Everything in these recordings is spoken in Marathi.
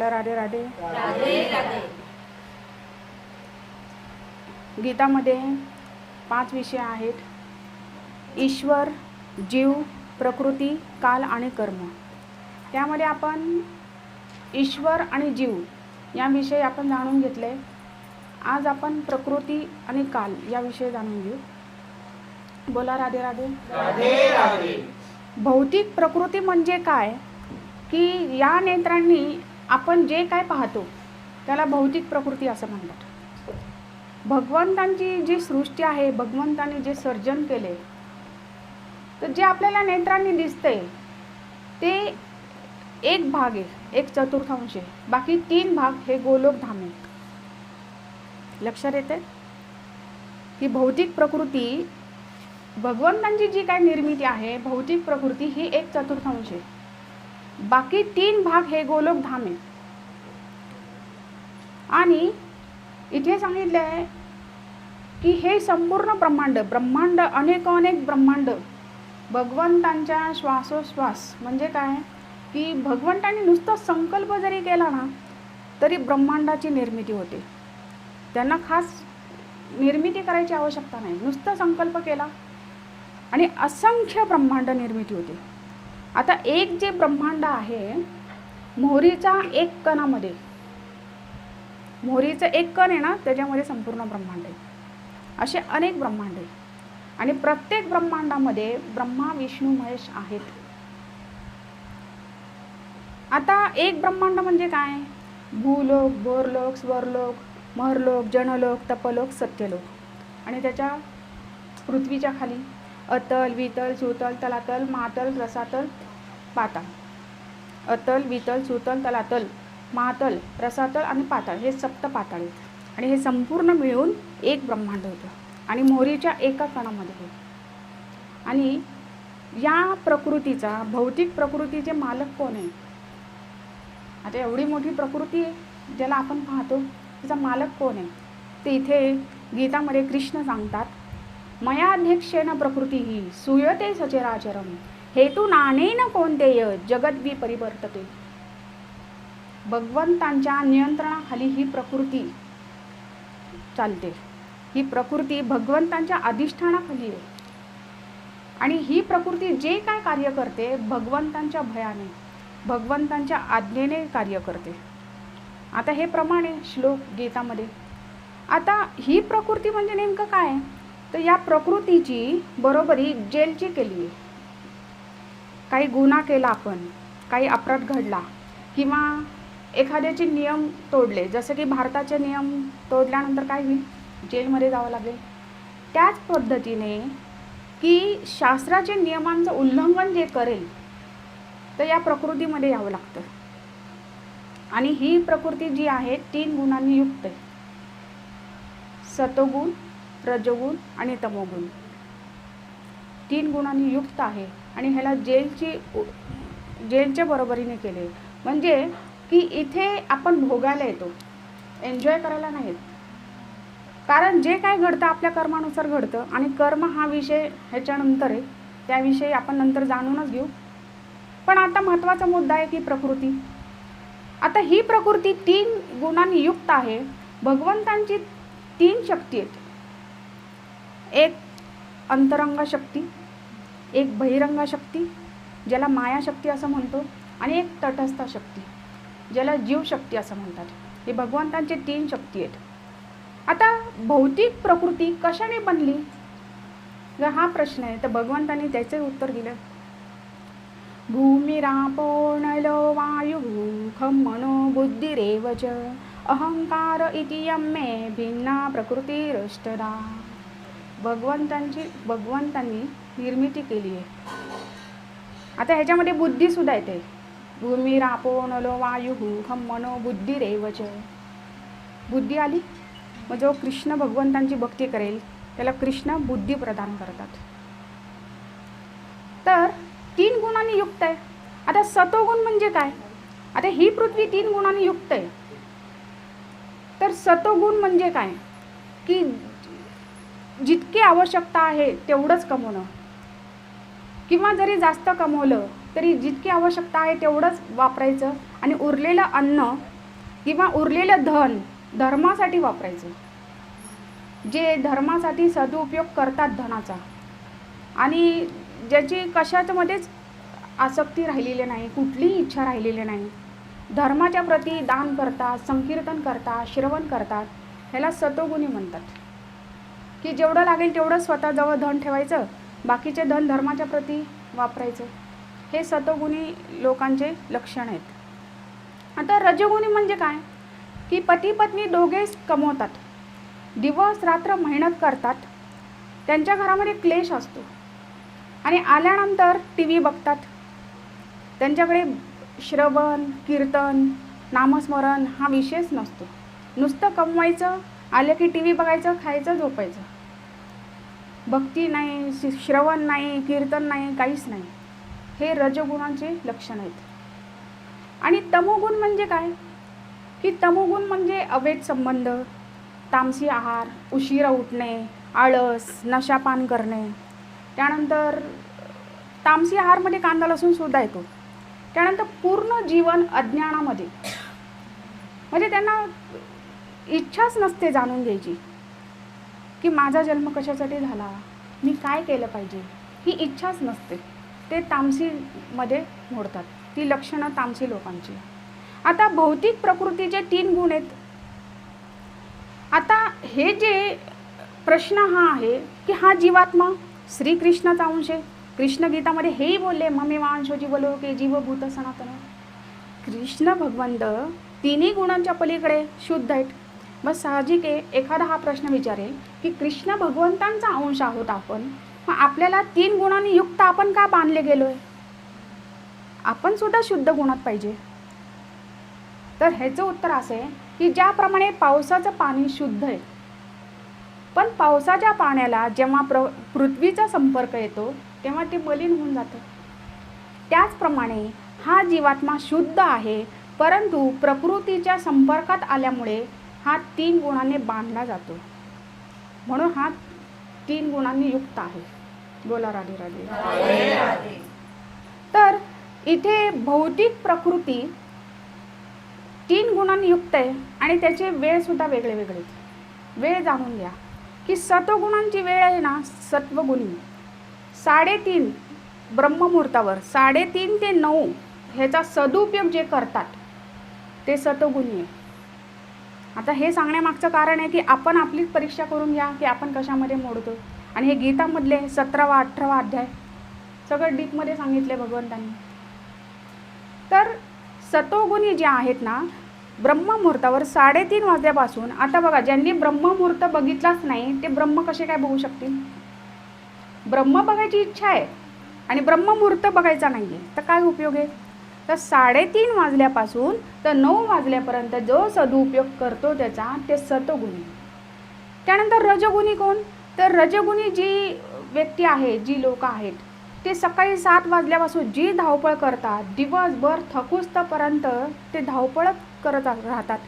राधे राधे. गीतामध्ये पाच विषय आहेत. ईश्वर जीव प्रकृती काल आणि कर्म. त्यामध्ये आपण ईश्वर आणि जीव याविषयी आपण जाणून घेतले. आज आपण प्रकृती आणि काल याविषयी जाणून घेऊ. बोला राधे राधे. भौतिक प्रकृती म्हणजे काय? की या नेत्रांनी आपण जे काय पाहतो त्याला भौतिक प्रकृती असं म्हणतात. भगवंतांची जी सृष्टी आहे भगवंतांनी जे सर्जन केले तर जे आपल्याला नेत्रांनी दिसते ते एक भाग आहे एक चतुर्थांश आहे. बाकी तीन भाग हे गोलोक धाम आहेत लक्षात येते ही भौतिक प्रकृती भगवंतांची जी काय निर्मिती आहे भौतिक प्रकृती ही एक चतुर्थांश आहे. बाकी तीन भाग हे गोलोक धाम. आहे आणि इथे सांगितलं आहे की हे संपूर्ण ब्रह्मांड ब्रह्मांड अनेक अनेक ब्रह्मांड भगवंतांच्या श्वासोश्वास म्हणजे काय? की भगवंतांनी नुसता संकल्प जरी केला ना तरी ब्रह्मांडाची निर्मिती होते. त्यांना खास निर्मिती करायची आवश्यकता नाही. नुसता संकल्प केला आणि असंख्य ब्रह्मांड निर्मिती होते. आता एक जे ब्रह्मांड आहे मोहरीच्या एक कणामध्ये. मोहरीचं एक कण आहे ना त्याच्यामध्ये संपूर्ण ब्रह्मांड आहे. असे अनेक ब्रह्मांड आहे. आणि प्रत्येक ब्रह्मांडामध्ये ब्रह्मा विष्णू महेश आहेत. आता एक ब्रह्मांड म्हणजे काय? भूलोक भोरलोक स्वरलोक महरलोक जनलोक तपलोक सत्यलोक. आणि त्याच्या पृथ्वीच्या खाली. अतल वितल सुतल तलातल महातल रसातल पाताळ अतल वितल सुतल तलातल महातल रसातल आणि पाताळ हे सप्त पाताळ आणि हे संपूर्ण मिळून एक ब्रह्मांड होतं. आणि मोहरीच्या एका कणामध्ये होतं. आणि या प्रकृतीचा भौतिक प्रकृतीचे मालक कोण आहे? आता एवढी मोठी प्रकृती आहे ज्याला आपण पाहतो तिचा मालक कोण आहे? ते इथे गीतामध्ये कृष्ण सांगतात. मयाध्यक्षेण प्रकृती ही सुयते सचराचरम. हेतू नानेन कोणतेय जगद्वी परिवर्तते? भगवंतांच्या नियंत्रणाखाली ही प्रकृती चालते. ही प्रकृती भगवंतांच्या अधिष्ठानाखाली आहे. आणि ही प्रकृती जे काय कार्य करते भगवंतांच्या भयाने भगवंतांच्या आज्ञेने कार्य करते. आता हे प्रमाणे श्लोक गीतामध्ये. आता ही प्रकृती म्हणजे नेमकं काय? तर या प्रकृतीची बरोबरी जेलची केली. आहे काही गुन्हा केला आपण काही अपराध घडला किंवा एखाद्याचे नियम तोडले जसं की भारताचे नियम तोडल्यानंतर काय होईल? जेलमध्ये जावं लागेल. त्याच पद्धतीने की शास्त्राचे नियमांचं उल्लंघन जे करेल तर या प्रकृतीमध्ये यावं लागतं. आणि ही प्रकृती जी आहे तीन गुणांनी युक्त आहे. सतोगुण रजगुण आणि तमोगुण. तीन गुणांनी युक्त आहे आणि ह्याला जेलची जेलच्या बरोबरीने केले. म्हणजे की इथे आपण भोगायला येतो. एन्जॉय करायला नाहीत कारण जे काय घडतं आपल्या कर्मानुसार घडतं आणि कर्म हा विषय ह्याच्यानंतर आहे त्याविषयी आपण नंतर जाणूनच घेऊ. पण आता महत्त्वाचा मुद्दा आहे की प्रकृती. आता ही प्रकृती तीन गुणांनी युक्त आहे. भगवंतांची तीन शक्ती आहेत. एक अंतरंग शक्ती एक बहिरंग शक्ती ज्याला मायाशक्ती असं म्हणतो आणि एक तटस्थ शक्ती ज्याला जीवशक्ती असं म्हणतात. हे भगवंतांचे तीन शक्ती आहेत. आता भौतिक प्रकृती कशाने बनली? जर हा प्रश्न आहे तर भगवंतांनी त्याचे उत्तर दिलं. भूमिरापोणलो नलो वायु मनो बुद्धिरेव च अहंकार इति यम्मे भिन्ना प्रकृतिरष्टदा. भगवंतांची भगवंतांनी निर्मिती केली आहे. आता ह्याच्यामध्ये बुद्धीसुद्धा येते. भूमी रापो नलो वायु हम मनो बुद्धी रेवच. बुद्धी आली? मग जो कृष्ण भगवंतांची भक्ती करेल त्याला कृष्ण बुद्धी प्रदान करतात. तर तीन गुणांनी युक्त आहे. आता सतोगुण म्हणजे काय? आता ही पृथ्वी तीन गुणांनी युक्त आहे. तर सतोगुण म्हणजे काय? की जितकी आवश्यकता आहे तेवढंच कमवणं. किंवा जरी जास्त कमवलं तरी जितकी आवश्यकता आहे तेवढंच वापरायचं आणि उरलेलं अन्न किंवा उरलेलं धन धर्मासाठी वापरायचं. जे धर्मासाठी सदुपयोग करतात धनाचा. आणि ज्याची कशाच्यामध्येच आसक्ती राहिलेली नाही कुठलीही इच्छा राहिलेली नाही. धर्माच्या प्रती दान करतात संकीर्तन करतात श्रवण करतात ह्याला सतोगुणी म्हणतात. की जेवढं लागेल तेवढं स्वतःजवळ धन ठेवायचं बाकीचे धन धर्माच्या प्रती वापरायचं. हे सतोगुणी लोकांचे लक्षण आहेत. आता रजोगुणी म्हणजे काय? की पती पत्नी दोघेच कमवतात. दिवस रात्र मेहनत करतात. त्यांच्या घरामध्ये क्लेश असतो. आणि आल्यानंतर टी व्ही बघतात. त्यांच्याकडे श्रवण कीर्तन नामस्मरण हा विषयच नसतो. नुसतं कमवायचं आलं की टी व्ही बघायचं खायचं झोपायचं. भक्ती नाही श्रवण नाही कीर्तन नाही काहीच नाही. हे रजगुणांचे लक्षण आहेत. आणि तमोगुण म्हणजे काय? की तमोगुण म्हणजे अवैध संबंध तामसी आहार उशिरा उठणे आळस नशापान करणे. त्यानंतर तामसी आहारमध्ये कांदा लसूण सुद्धा येतो. त्यानंतर पूर्ण जीवन अज्ञानामध्ये. म्हणजे त्यांना इच्छाच नसते जाणून घ्यायची. की माझा जन्म कशासाठी झाला? मी काय केलं पाहिजे? ही इच्छाच नसते. ते तामसीमध्ये मोडतात. ती लक्षणं तामसी लोकांची. आता भौतिक प्रकृतीचे तीन गुण आहेत. आता हे जे प्रश्न हा आहे की हा जीवात्मा श्रीकृष्णाचा अंश आहे. कृष्ण गीतामध्ये हेही बोलले ममे वांशो जीवलो के जीवभूत सनातन. कृष्ण भगवंत तिन्ही गुणांच्या पलीकडे शुद्ध आहेत. मग साहजिक आहे एखादा हा प्रश्न विचारेल की कृष्ण भगवंतांचा अंश आहोत आपण मग आपल्याला तीन गुणांनी युक्त आपण का बांधले गेलोय? आपण सुद्धा शुद्ध गुणात पाहिजे. तर ह्याचं उत्तर असं आहे की ज्याप्रमाणे पावसाचं पाणी शुद्ध आहे पण पावसाच्या पाण्याला जेव्हा प्र पृथ्वीचा संपर्क येतो तेव्हा ते मलिन होऊन जातं. त्याचप्रमाणे हा जीवात्मा शुद्ध आहे परंतु प्रकृतीच्या संपर्कात आल्यामुळे हा तीन गुणांनी बांधला जातो. म्हणून हा तीन गुणांनी युक्त आहे. बोला राधे राधे. तर इथे भौतिक प्रकृती तीन गुणांनी युक्त आहे आणि त्याचे वेळ सुद्धा वेगळे वेगळे वेळ जाणून घ्या. की सत्वगुणांची वेळ आहे ना सत्वगुणी. साडेतीन ब्रह्ममुहूर्तावर साडेतीन ते नऊ ह्याचा सदुपयोग जे करतात ते सत्वगुणी आहे. आता हे सांगण्यामागचं कारण आहे की आपण आपलीच परीक्षा करून घ्या की आपण कशामध्ये मोडतो. आणि हे गीतामधले सतरावा अठरावा अध्याय सगळं डीपमध्ये सांगितले भगवंतांनी. तर सतोगुणी जे आहेत ना ब्रह्ममुहूर्तावर साडेतीन वाजल्यापासून आता बघा ज्यांनी ब्रह्ममुहूर्त बघितलाच नाही ते ब्रह्म कसे काय बघू शकतील? ब्रह्म बघायची इच्छा आहे आणि ब्रह्ममुहूर्त बघायचा नाही आहे तर काय उपयोग आहे? तर साडेतीन वाजल्यापासून तर नऊ वाजल्यापर्यंत जो सदुपयोग करतो त्याचा ते सतगुणी. त्यानंतर रजगुणी कोण? तर रजगुणी जी व्यक्ती आहे जी लोक आहेत ते सकाळी सात वाजल्यापासून जी धावपळ करतात दिवसभर थकुस्तपर्यंत ते धावपळच करत राहतात.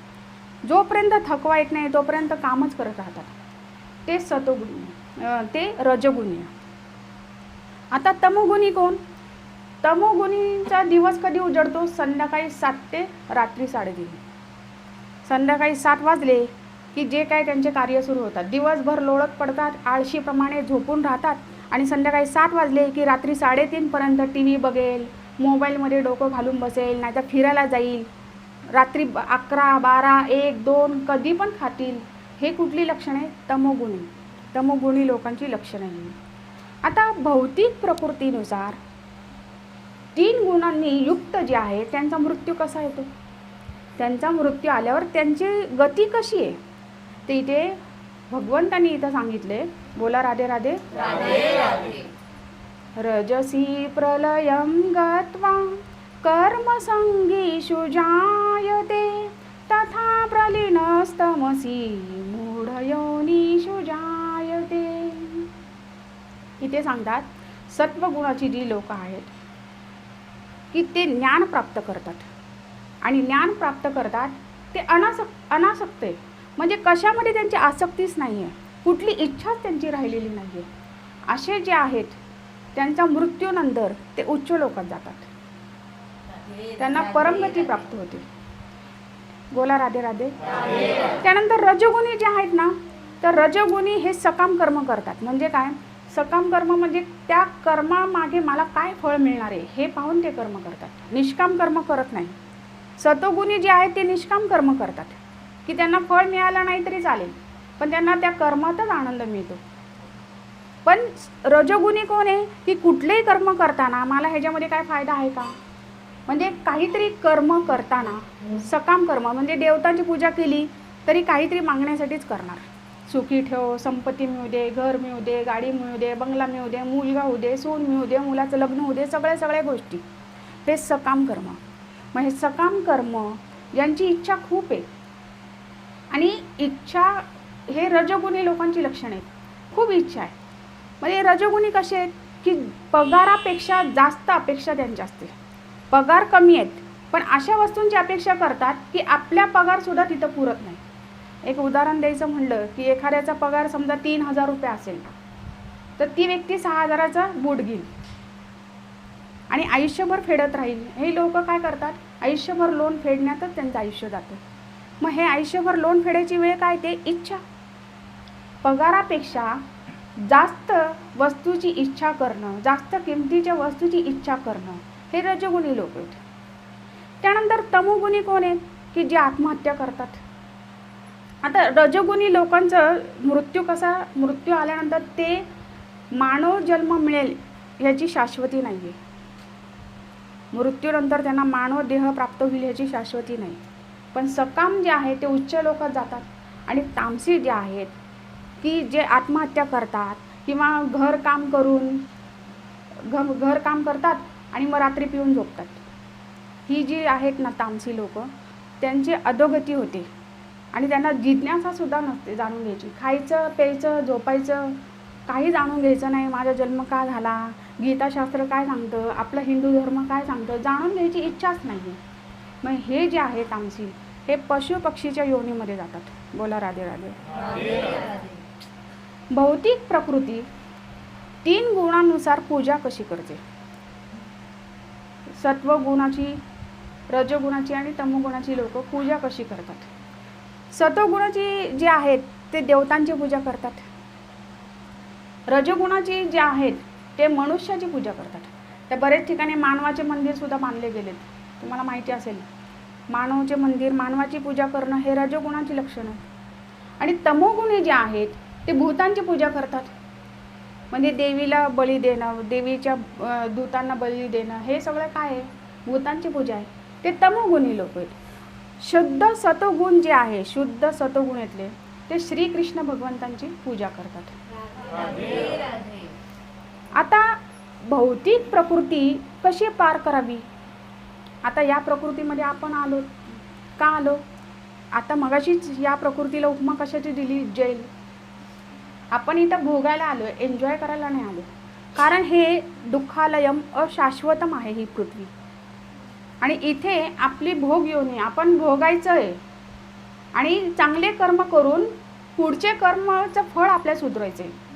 जोपर्यंत थकवा येत नाही तोपर्यंत कामच करत राहतात. ते सतोगुणी ते रजगुणी. आता तमोगुणी कोण? तमोगुणींचा दिवस कधी उजडतो? संध्याकाळी सात ते रात्री साडेतीन. संध्याकाळी सात वाजले की जे काय त्यांचे कार्य सुरू होतात. दिवसभर लोळत पडतात आळशीप्रमाणे झोपून राहतात आणि संध्याकाळी सात वाजले की रात्री साडेतीनपर्यंत टी व्ही बघेल मोबाईलमध्ये डोकं घालून बसेल नाहीतर फिरायला जाईल. रात्री ब- अकरा बारा एक दोन कधी पण खातील. हे कुठली लक्षणे? तमोगुणी. तमोगुणी लोकांची लक्षणं आहे आता भौतिक प्रकृतीनुसार तीन गुणांनी युक्त जे आहे त्यांचा मृत्यू कसा येतो? त्यांचा मृत्यू आल्यावर त्यांची गती कशी आहे? ते इथे भगवंतांनी इथं सांगितले. बोला राधे राधे. रजसी प्रलयं गत्वा कर्मसङ्गीषु जायते तथा प्रलीनस्तमसि मूढयोनिषु जायते. इथे सांगतात सत्वगुणाची जी लोक आहेत की ते ज्ञान प्राप्त करतात. आणि ज्ञान प्राप्त करतात ते अनासक अनासक्त आहे. म्हणजे कशामध्ये त्यांची आसक्तीच नाही आहे कुठली इच्छाच त्यांची राहिलेली नाही आहे असे जे आहेत त्यांच्या मृत्यूनंतर ते उच्च लोकात जातात. त्यांना परमगती प्राप्त होते. बोला राधे राधे. त्यानंतर रजोगुणी जे आहेत ना तर रजोगुणी हे सकाम कर्म करतात. म्हणजे काय? सकाम कर्म म्हणजे त्या कर्मामागे मला काय फळ मिळणार आहे हे पाहून ते कर्म करतात. निष्काम कर्म करत नाही. सतोगुणी जे आहेत ते निष्काम कर्म करतात. की त्यांना फळ मिळालं नाही तरी चालेल पण त्यांना त्या कर्मातच आनंद मिळतो. पण रजोगुणी कोण आहे? की कुठलेही कर्म करताना मला ह्याच्यामध्ये काय फायदा आहे का? म्हणजे काहीतरी कर्म करताना सकाम कर्म म्हणजे देवतांची पूजा केली तरी काहीतरी मागण्यासाठीच करणार. सुखी ठेव संपत्ती मिळू दे घर मिळू दे गाडी मिळू दे बंगला मिळू दे मुलगा होऊ दे सून मिळू दे मुलाचं लग्न होऊ दे सगळ्या सगळ्या गोष्टी. हे सकाम कर्म. मग हे सकाम कर्म ज्यांची इच्छा खूप आहे. आणि इच्छा हे रजगुणी लोकांची लक्षणं आहेत. खूप इच्छा आहे. म्हणजे रजगुणी कसे आहेत? की पगारापेक्षा जास्त अपेक्षा त्यांच्या असते पगार कमी आहेत. पण अशा वस्तूंची अपेक्षा करतात की आपल्या पगारसुद्धा तिथं पुरत नाही. एक उदाहरण द्यायचं म्हणलं की एखाद्याचा पगार समजा तीन हजार रुपये असेल तर ती व्यक्ती सहा हजाराचा बूट घेईल. आणि आयुष्यभर फेडत राहील. हे लोक काय करतात? आयुष्यभर लोन फेडण्यातच त्यांचं आयुष्य जातं. मग हे आयुष्यभर लोन फेडायची वेळ काय? ते इच्छा. पगारापेक्षा जास्त वस्तूची इच्छा करणं जास्त किमतीच्या वस्तूची इच्छा करणं हे रजगुणी लोक आहेत. त्यानंतर तमोगुणी कोण आहेत? की जे आत्महत्या करतात. आता रजगुणी लोकांचं मृत्यू कसा मृत्यू आल्यानंतर ते मानव जन्म मिळेल ह्याची शाश्वती नाही आहे मृत्यूनंतर त्यांना मानव देह प्राप्त होईल ह्याची शाश्वती नाही. पण सकाम जे आहे ते उच्च लोकात जातात आणि तामसी जे आहेत की जे आत्महत्या करतात किंवा घर काम करून घ घर काम करतात आणि मग रात्री पिऊन झोपतात. ही जी आहेत ना तामसी लोक त्यांची अधोगती होते. आणि त्यांना जिज्ञासासुद्धा नसते जाणून घ्यायची. खायचं प्यायचं झोपायचं काही जाणून घ्यायचं नाही. माझा जन्म का झाला? गीताशास्त्र काय सांगतं? आपलं हिंदू धर्म काय सांगतं? जाणून घ्यायची इच्छाच नाही मग हे जे आहे तामसी हे पशु पक्षीच्या योनीमध्ये जातात. बोला राधे राधे. भौतिक प्रकृती तीन गुणांनुसार पूजा कशी करते? सत्वगुणाची रजगुणाची आणि तमोगुणाची लोक पूजा कशी करतात? सतोगुणाची जी आहेत ते देवतांची पूजा करतात. रजगुणाची जे आहेत ते मनुष्याची पूजा करतात. तर बरेच ठिकाणी मानवाचे मंदिरसुद्धा बांधले गेलेत. तुम्हाला माहिती असेल मानवचे मंदिर मानवाची पूजा करणं हे रजगुणाची लक्षणं. आणि तमोगुणे जे आहेत ते भूतांची पूजा करतात. म्हणजे देवीला बळी देणं देवीच्या दूतांना बळी देणं हे सगळं काय आहे? भूतांची पूजा आहे. ते तमोगुणी लोक आहेत. शुद्ध सतोगुण जे आहे शुद्ध सतोगुण येतले ते श्रीकृष्ण भगवंतांची पूजा करतात. आता भौतिक प्रकृती कशी पार करावी? आता या प्रकृतीमध्ये आपण आलो का आलो? आता मगाशीच या प्रकृतीला उपमा कशाची दिली? जैल. आपण इथं भोगायला आलो एन्जॉय करायला नाही आलो. कारण हे दुःखालयम अशाश्वतम आहे ही पृथ्वी. आणि इथे आपली भोग योनी आपण भोगायचं आहे आणि चांगले कर्म करून पुढचे कर्माचं फळ आपल्या सुधरायचं आहे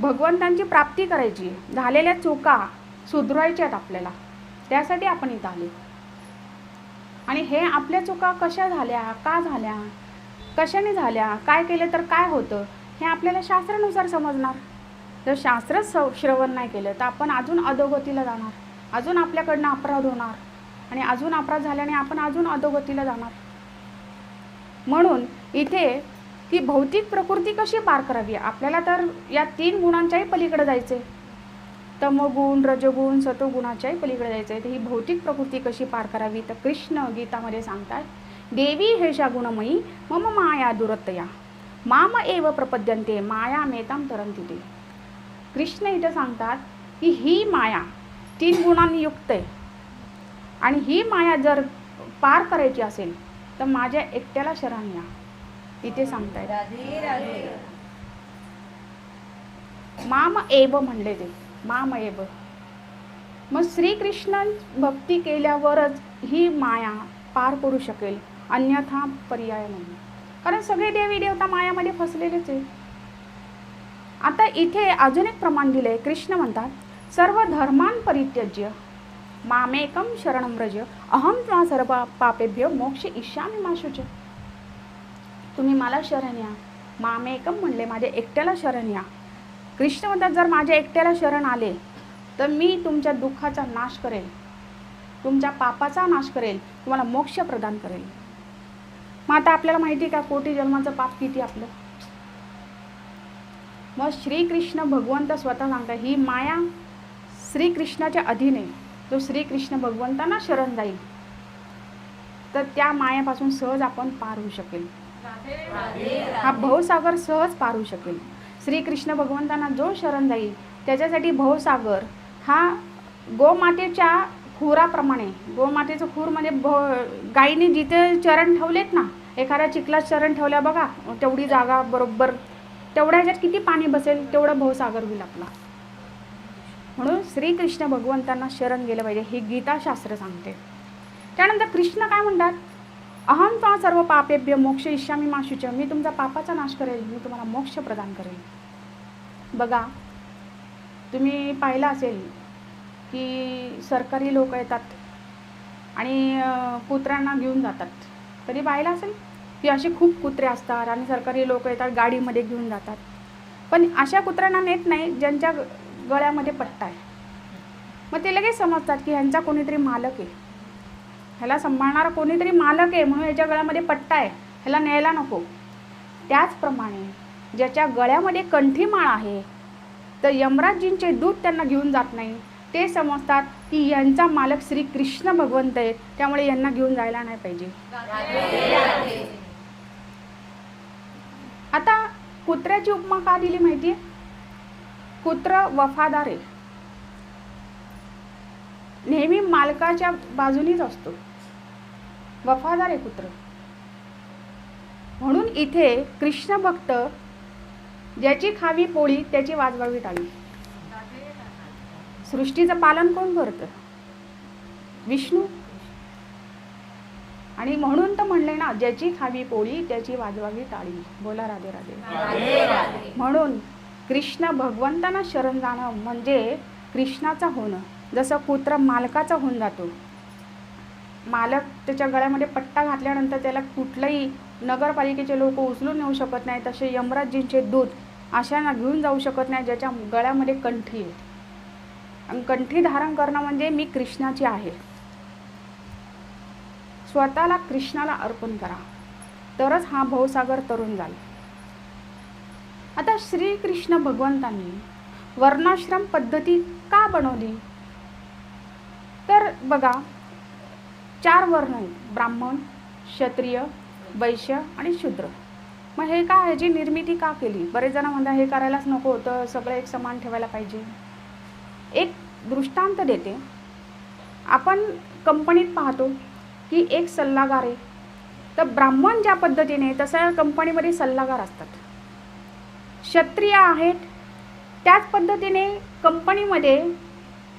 भगवंतांची प्राप्ती करायची. झालेल्या चुका सुधरवायच्यात आपल्याला. त्यासाठी आपण इथं आले आणि हे आपल्या चुका कशा झाल्या? का झाल्या? कशाने झाल्या? काय केलं तर काय होतं? हे आपल्याला शास्त्रानुसार समजणार. जर शास्त्रच श्रवण नाही केलं तर आपण अजून अधोगतीला जाणार. अजून आपल्याकडनं अपराध होणार. आणि अजून अपराध झाल्याने आपण अजून अधोगतीला जाणार. म्हणून इथे ती भौतिक प्रकृती कशी पार करावी? आपल्याला तर या तीन गुणांच्याही पलीकडे जायचे तमगुण रजगुण सतोगुणाच्याही पलीकडे जायचं आहे तर ही भौतिक प्रकृती कशी पार करावी? तर कृष्ण गीतामध्ये सांगतात देवी हेषा गुणमयी मम माया दुरत्तया. माम एव प्रपद्यंते माया मेताम तरंती ते कृष्ण इथं सांगतात की ही माया तीन गुणांनी युक्त आहे. आणि ही माया जर पार करायची असेल तर माझ्या एकट्याला शरण या. इथे सांगताय. माम एव म्हणले ते. माम एव. मग श्रीकृष्ण भक्ती केल्यावरच ही माया पार करू शकेल अन्यथा पर्याय नाही. कारण सगळे देवी देवता मायामध्ये फसलेलेच आहे आता इथे अजून एक प्रमाण दिले कृष्ण म्हणतात सर्व धर्मान परित्यज्य मामेकम शरणम रज अहम त्वा सर्व पापेभ्य मोक्ष इशामी माशुच तुम्ही मला शरण या। मामेकम म्हणले माझ्या एकट्याला शरण या। कृष्ण म्हणतात जर माझ्या एकट्याला शरण आले तर मी तुमच्या दुःखाचा नाश करेल तुमच्या पापाचा नाश करेल तुम्हाला मोक्ष प्रदान करेल। मग आता आपल्याला माहिती आहे का कोटी जन्माचं पाप किती आपलं? मग श्रीकृष्ण भगवंत स्वतः सांगतात ही माया श्रीकृष्णाच्या अधीन आहे। जो श्रीकृष्ण भगवंतांना शरण जाईल तर त्या मायापासून सहज आपण पार होऊ शकेल. हा भवसागर सहज पार होऊ शकेल. श्रीकृष्ण भगवंतांना जो शरण जाईल त्याच्यासाठी भवसागर हा गोमातेच्या खुराप्रमाणे गोमातेचं खूर म्हणजे भ गायीने जिथे चरण ठेवलेत ना एखाद्या चिखलात चरण ठेवल्या बघा तेवढी जागा बरोबर तेवढ्या ह्याच्यात किती पाणी बसेल तेवढं भवसागर होईल आपला. म्हणून श्रीकृष्ण भगवंतांना शरण गेलं पाहिजे हे गीताशास्त्र सांगते. त्यानंतर कृष्ण काय म्हणतात? अहम त्वा सर्व पापेभ्य मोक्ष इष्यामी माशुच मी तुमचा पापाचा नाश करेल मी तुम्हाला मोक्ष प्रदान करेल. बघा तुम्ही पाहिलं असेल की सरकारी लोक येतात आणि कुत्र्यांना घेऊन जातात. तरी पाहिलं असेल? की असे खूप कुत्रे असतात आणि सरकारी लोक येतात गाडीमध्ये घेऊन जातात. पण अशा कुत्र्यांना नेत नाही ज्यांच्या गळ्यामध्ये पट्टा आहे. मग ते लगेच समजतात की ह्यांचा कोणीतरी मालक आहे. ह्याला सांभाळणारा कोणीतरी मालक आहे म्हणून याच्या गळ्यामध्ये पट्टा आहे. ह्याला न्यायला नको. त्याचप्रमाणे ज्याच्या गळ्यामध्ये कंठीमाळ आहे तर यमराजजींचे दूध त्यांना घेऊन जात नाही. ते समजतात की यांचा मालक श्री कृष्ण भगवंत आहे त्यामुळे यांना घेऊन जायला नाही पाहिजे. आता कुत्र्याची उपमा का दिली माहिती आहे कुत्र वफादार. आहे नेहमी मालकाच्या बाजूनीच असतो. वफादार आहे कुत्र. म्हणून इथे कृष्ण भक्त ज्याची खावी पोळी त्याची वाजवावी टाळी. सृष्टीचं पालन कोण करतं? विष्णू. आणि म्हणून तर म्हणले ना ज्याची खावी पोळी त्याची वाजवावी टाळी. बोला राधे राधे. म्हणून कृष्ण भगवंतांना शरण जाणं म्हणजे कृष्णाचा होणं. जसं कुत्र मालकाचा होऊन जातो. मालक त्याच्या गळ्यामध्ये पट्टा घातल्यानंतर त्याला कुठलंही नगरपालिकेचे लोक उचलून नेऊ शकत नाही तसे यमराजजींचे दूध अशांना घेऊन जाऊ शकत नाही ज्याच्या गळ्यामध्ये कंठी आहे. आणि कंठी धारण करणं म्हणजे मी कृष्णाची आहे. स्वतःला कृष्णाला अर्पण करा. तरच हा भवसागर तरुण जाईल आता श्रीकृष्ण भगवंतांनी वर्णाश्रम पद्धती का बनवली? तर बघा चार वर्ण आहेत. ब्राह्मण क्षत्रिय वैश्य आणि शूद्र. मग हे का ह्याची निर्मिती का केली? बरेच जण म्हणतात हे करायलाच नको होतं सगळं एक समान ठेवायला पाहिजे. एक दृष्टांत देते. आपण कंपनीत पाहतो की एक सल्लागार आहे. तर ब्राह्मण ज्या पद्धतीने तसं कंपनीमध्ये सल्लागार असतात. क्षत्रिय आहेत. त्याच पद्धतीने कंपनीमध्ये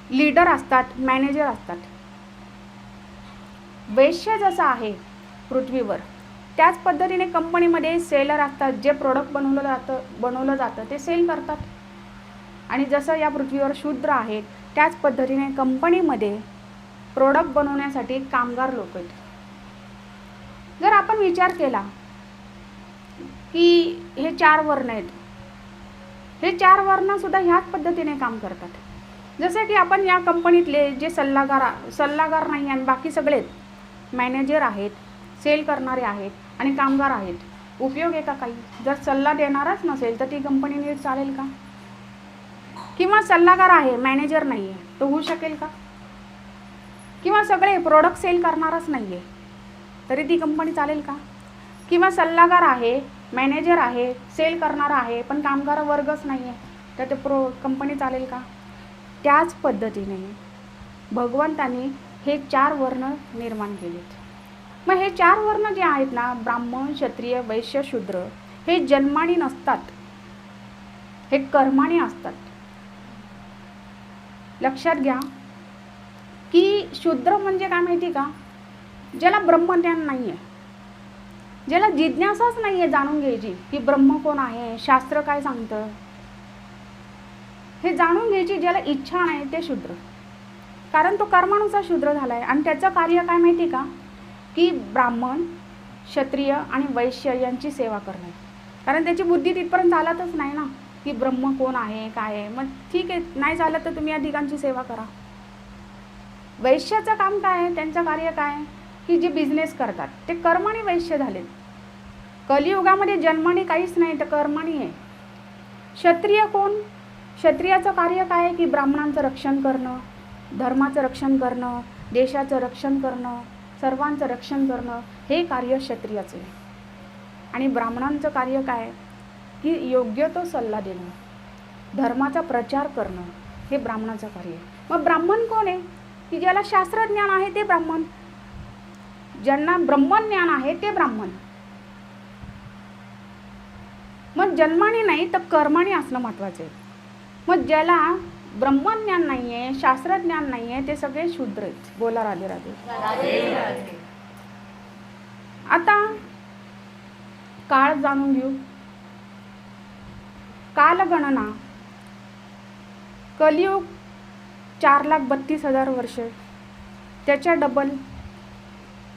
लीडर असतात मॅनेजर असतात. वैश्य जसं आहे पृथ्वीवर त्याच पद्धतीने कंपनीमध्ये सेलर असतात जे प्रोडक्ट बनवलं जातं बनवलं जातं ते सेल करतात. आणि जसं या पृथ्वीवर शूद्र आहेत त्याच पद्धतीने कंपनीमध्ये प्रोडक्ट बनवण्यासाठी कामगार लोक आहेत. जर आपण विचार केला की हे चार वर्ण आहेत हे चार वर्णसुद्धा ह्याच पद्धतीने काम करतात. जसं की आपण या कंपनीतले जे सल्लागार सल्लागार नाही आणि बाकी सगळे मॅनेजर आहेत सेल करणारे आहेत आणि कामगार आहेत उपयोग आहे का काही? जर सल्ला देणारच नसेल तर ती कंपनी नीट चालेल का? किंवा सल्लागार आहे मॅनेजर नाही आहे तो होऊ शकेल का? किंवा सगळे प्रोडक्ट सेल करणारच नाही आहे तरी ती कंपनी चालेल का? किंवा सल्लागार आहे मॅनेजर आहे सेल करणार आहे पण कामगार वर्गच नाही आहे तर ते प्रो कंपनी चालेल का? त्याच पद्धतीने भगवंतांनी हे चार वर्ण निर्माण केलेत. मग हे चार वर्ण जे आहेत ना ब्राह्मण क्षत्रिय वैश्य शूद्र हे जन्माने नसतात. हे कर्माने असतात. लक्षात घ्या. की शूद्र म्हणजे काय माहिती का? ज्याला ब्रह्मज्ञान नाही आहे ज्याला जिज्ञासाच नाही आहे जाणून घ्यायची की ब्रह्म कोण आहे शास्त्र काय सांगतं? हे जाणून घ्यायची ज्याला इच्छा नाही ते शूद्र. कारण तो कर्मानुसार शूद्र झाला आहे आणि त्याचं कार्य काय माहिती आहे का? की ब्राह्मण क्षत्रिय आणि वैश्य यांची सेवा करणे. कारण त्याची बुद्धी तिथपर्यंत चालतच नाही ना की ब्रह्म कोण आहे काय आहे. मग ठीक आहे नाही झालं तर तुम्ही या ठिकाणची सेवा करा. वैश्याचं काम काय आहे? त्यांचं कार्य काय आहे? की जे बिझनेस करतात. ते कर्मणी वैश्य झालेत. कलियुगामध्ये जन्मणी काहीच नाही तर कर्मणी आहे क्षत्रिय कोण? क्षत्रियाचं कार्य काय आहे की ब्राह्मणांचं रक्षण करणं धर्माचं रक्षण करणं देशाचं रक्षण करणं सर्वांचं रक्षण करणं हे कार्य क्षत्रियाचं आहे. आणि ब्राह्मणांचं कार्य काय की योग्य तो सल्ला देणं धर्माचा प्रचार करणं हे ब्राह्मणाचं कार्य आहे. मग ब्राह्मण कोण आहे? की ज्याला शास्त्रज्ञान आहे ते ब्राह्मण. ज्यांना ब्रह्मज्ञान आहे ते ब्राह्मण. मग जन्माने नाही तर कर्माने असणं महत्त्वाचं आहे. मग ज्याला ब्रह्मज्ञान नाही आहे शास्त्रज्ञान नाही आहे ते सगळे शूद्र आहेत. बोला राधे राधे. आता काळ जाणून घेऊ. कालगणना. कलियुग चार लाख बत्तीस हजार वर्ष. त्याच्या डबल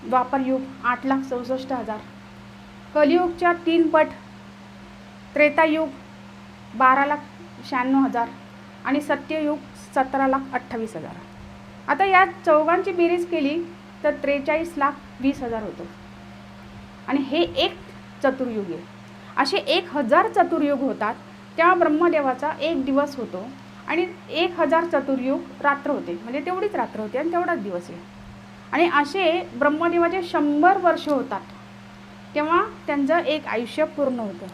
द्वापरयुग आठ लाख चौसष्ट हजार. कलियुगच्या तीन पट त्रेतायुग बारा लाख शहाण्णव हजार आणि सत्ययुग सतरा लाख अठ्ठावीस हजार. आता या चौघांची बेरीज केली तर त्रेचाळीस लाख वीस हजार होतो. आणि हे एक चतुर्युग आहे. असे एक हजार चतुर्युग होतात तेव्हा ब्रह्मदेवाचा एक दिवस होतो आणि एक हजार चतुर्युग रात्र होते. म्हणजे तेवढीच रात्र होते आणि तेवढाच दिवस आहे. आणि असे ब्रह्मदेवाचे शंभर वर्ष होतात. तेव्हा त्यांचं एक आयुष्य पूर्ण होतं.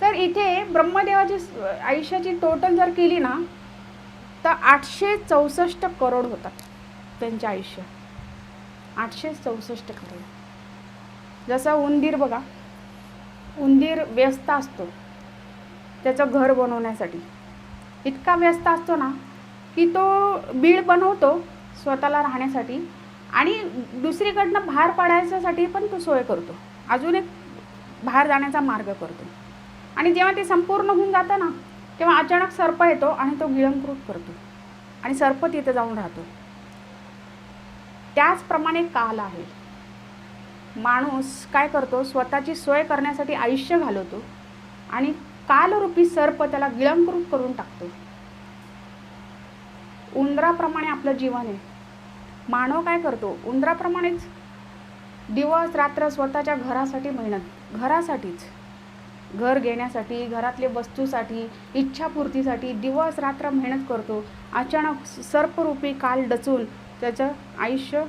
तर इथे ब्रह्मदेवाची आयुष्याची टोटल जर केली ना तर आठशे चौसष्ट करोड होतात त्यांचे आयुष्य. आठशे चौसष्ट करोड. जसं उंदीर बघा. उंदीर व्यस्त असतो. त्याचं घर बनवण्यासाठी. इतका व्यस्त असतो ना की तो बीळ बनवतो स्वतःला राहण्यासाठी आणि दुसरीकडनं बाहेर पडायच्यासाठी पण तो सोय करतो. अजून एक बाहेर जाण्याचा मार्ग करतो. आणि जेव्हा ते संपूर्ण होऊन जातं ना तेव्हा अचानक सर्प येतो आणि तो गिळंकृत करतो. आणि सर्प तिथे जाऊन राहतो. त्याचप्रमाणे काल आहे. माणूस काय करतो स्वतःची सोय करण्यासाठी आयुष्य घालवतो आणि कालरूपी सर्प त्याला गिळंकृत करून टाकतो. उंदराप्रमाणे आपलं जीवन आहे. मानव काय करतो? उंदराप्रमाणेच दिवस रात्र स्वतःच्या घरासाठी मेहनत घरासाठीच. घर घेण्यासाठी घरातले वस्तूसाठी इच्छापूर्तीसाठी दिवस रात्र मेहनत करतो. अचानक सर्परूपी काल डचून त्याचं आयुष्य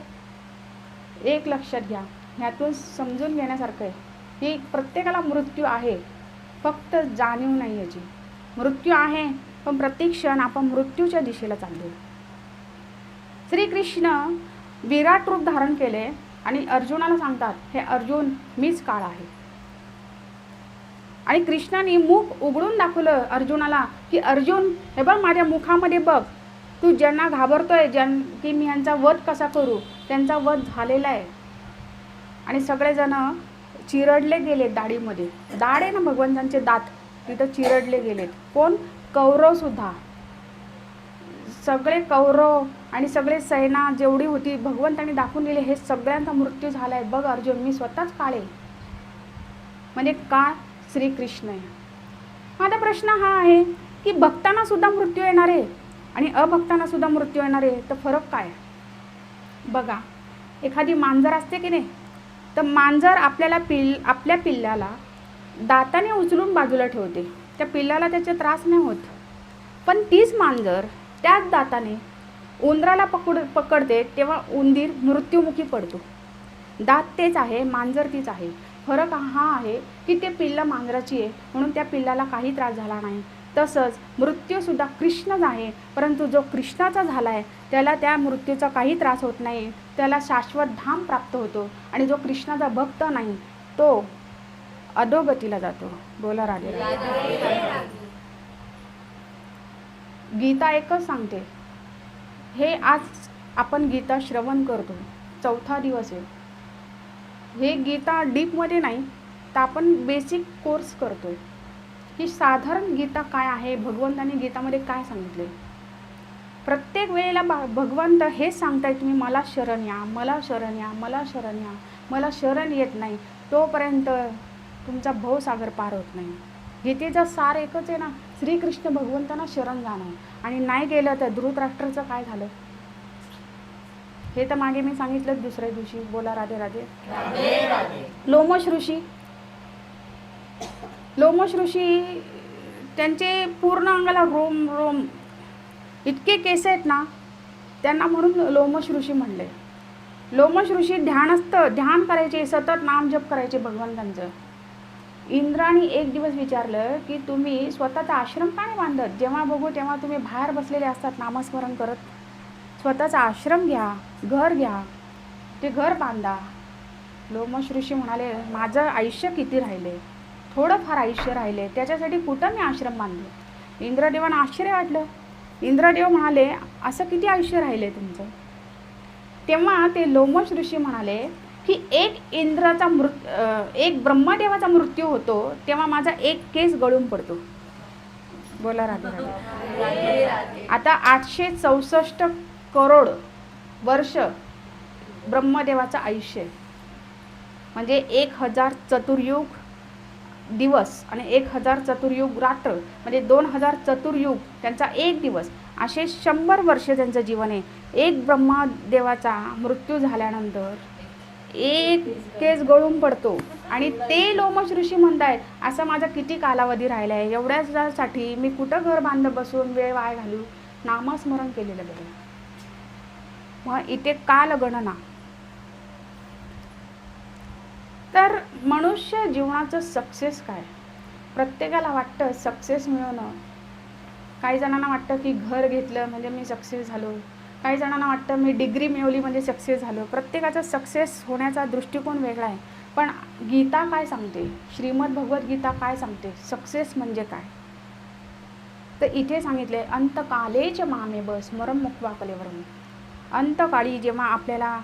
एक लक्षात घ्या. ह्यातून समजून घेण्यासारखं आहे. की प्रत्येकाला मृत्यू आहे. फक्त जाणीव नाही याची. मृत्यू आहे पण प्रत्येक क्षण आपण मृत्यूच्या दिशेला चाललो श्रीकृष्ण विराट रूप धारण केले आणि अर्जुनाला सांगतात हे अर्जुन मीच काळ आहे. आणि कृष्णाने मुख उघडून दाखवलं अर्जुनाला की अर्जुन हे बघ माझ्या मुखामध्ये बघ. तू ज्यांना घाबरतोय ज्यां की मी यांचा वध कसा करू त्यांचा वध झालेला आहे. आणि सगळेजण चिरडले गेलेत दाढीमध्ये. दाढ आहे ना भगवंतांचे दात तिथं चिरडले गेलेत. कोण? कौरवसुद्धा सगळे कौरव आणि सगळे सेना जेवढी होती भगवंतांनी दाखवून दिले हे सगळ्यांचा मृत्यू झाला आहे बघ अर्जुन मी स्वतःच काळे. म्हणजे काळ श्रीकृष्ण आहे. माझा प्रश्न हा आहे की भक्तांना सुद्धा मृत्यू येणार आहे आणि अभक्तांना सुद्धा मृत्यू येणार आहे तर फरक काय बघा एखादी मांजर असते की नाही तर मांजर आपल्याला पिल आपल्या पिल्ल्याला दाताने उचलून बाजूला ठेवते. त्या पिल्ल्याला त्याचे त्रास नाही होत. पण तीच मांजर त्याच दाताने उंदराला पकड पकडते तेव्हा उंदीर मृत्युमुखी पडतो. दात तेच आहे मांजर तीच आहे. फरक हा आहे की ते पिल्लं मांजराची आहे म्हणून त्या पिल्लाला काही त्रास झाला नाही. तसंच मृत्यूसुद्धा कृष्णच आहे परंतु जो कृष्णाचा झाला आहे त्याला त्या मृत्यूचा काही त्रास होत नाही. त्याला शाश्वत धाम प्राप्त होतो आणि जो कृष्णाचा भक्त नाही तो अधोगतीला जातो. बोला राधे राधे गीता एकच सांगते हे आज आपण गीता श्रवण करतो. चौथा दिवस आहे. हे गीता डीपमध्ये नाही तर आपण बेसिक कोर्स करतोय. ही साधारण गीता काय आहे? भगवंताने गीतामध्ये काय सांगितले प्रत्येक वेळेला बा भगवंत हेच सांगताय तुम्ही मला शरण या मला शरण या मला शरण या मला शरण येत नाही. तोपर्यंत तुमचा भवसागर पार होत नाही. गीतेचा सार एकच आहे ना श्रीकृष्ण भगवंतांना शरण जाणं. आणि नाही गेलं तर धृतराष्ट्राचं काय झालं? हे तर मागे मी सांगितलं दुसऱ्या दिवशी. बोला राधे राधे. लोमश ऋषी. लोमश ऋषी त्यांचे पूर्ण अंगाला रोम रोम. इतके केस आहेत ना त्यांना म्हणून लोमश ऋषी म्हणले. लोमश ऋषी ध्यानस्थ ध्यान करायचे सतत नामजप करायचे भगवंतांचं. इंद्राने एक दिवस विचारलं की तुम्ही स्वतःचा आश्रम का नाही बांधत? जेव्हा बघू तेव्हा तुम्ही बाहेर बसलेले असतात नामस्मरण करत. स्वतःचा आश्रम घ्या घर घ्या ते घर बांधा. लोमश ऋषी म्हणाले माझं आयुष्य किती राहिले? थोडंफार आयुष्य राहिले. त्याच्यासाठी कुठं मी आश्रम बांधले इंद्रदेवांना आश्चर्य वाटलं. इंद्रदेव म्हणाले असं किती आयुष्य राहिले तुमचं? तेव्हा ते लोमश ऋषी म्हणाले की एक इंद्राचा मृत एक ब्रह्मदेवाचा मृत्यू होतो तेव्हा माझा एक केस गळून पडतो. बोला राधे राधे. आता आठशे चौसष्ट करोड वर्ष ब्रह्मदेवाचं आयुष्य म्हणजे एक हजार चतुर्युग दिवस आणि एक हजार चतुर्युग रात्र म्हणजे दोन हजार चतुर्युग त्यांचा एक दिवस. असे शंभर वर्ष त्यांचं जीवन आहे. एक ब्रह्मदेवाचा मृत्यू झाल्यानंतर एक केस गळून पडतो. आणि ते लोमश ऋषी म्हणतायत असं माझा किती कालावधी राहिला आहे. एवढ्यासाठी मी कुठं घर बांधत बसून वेळ वाय घालू नामस्मरण केलेलं बरं मग इथे काल गणना तर मनुष्य जीवनाचं सक्सेस काय? प्रत्येकाला वाटतं सक्सेस मिळवणं. काही जणांना वाटतं की घर घेतलं म्हणजे मी सक्सेस झालो. काही जणांना वाटतं मी डिग्री मिळवली म्हणजे सक्सेस झालो. प्रत्येकाचा सक्सेस होण्याचा दृष्टिकोन वेगळा आहे. पण गीता काय सांगते? श्रीमद भगवद्गीता काय सांगते? सक्सेस म्हणजे काय? तर इथे सांगितले अंतकालेच मामे बस स्मरण मुक्वा कलेवरून अंतकाळी जेव्हा आपल्याला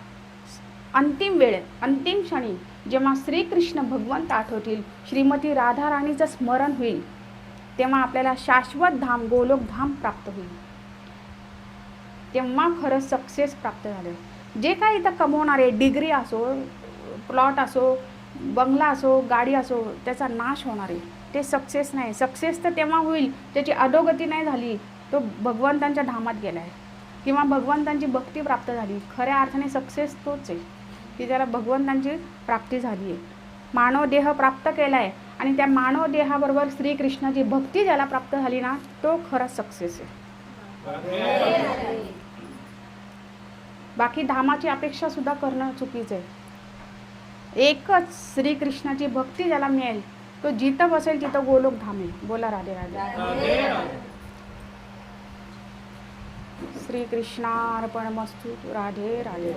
अंतिम वेळेत अंतिम क्षणी जेव्हा श्रीकृष्ण भगवंत आठवतील श्रीमती राधाराणीचं स्मरण होईल तेव्हा आपल्याला शाश्वत धाम गोलोक धाम प्राप्त होईल. तेव्हा खरं सक्सेस प्राप्त झालं. जे काही इथं कमवणारे डिग्री असो प्लॉट असो बंगला असो गाडी असो त्याचा नाश होणार आहे. ते सक्सेस नाही. सक्सेस तर तेव्हा होईल. त्याची अधोगती नाही झाली. तो भगवंतांच्या धामात गेला आहे किंवा भगवंतांची भक्ती प्राप्त झाली. खऱ्या अर्थाने सक्सेस तोच आहे. की त्याला भगवंतांची प्राप्ती झाली आहे. मानव देह प्राप्त केला आहे आणि त्या मानव देहाबरोबर श्रीकृष्णाची भक्ती ज्याला प्राप्त झाली ना तो खरा सक्सेस आहे. बाकी धामाची अपेक्षा सुद्धा करणं चुकीचं आहे. एकच श्रीकृष्णाची भक्ती ज्याला मिळेल तो जिथं बसेल तिथं गोलोक धाम आहे बोला राधे राधे. श्रीकृष्णार्पण मस्तू राधे राधे.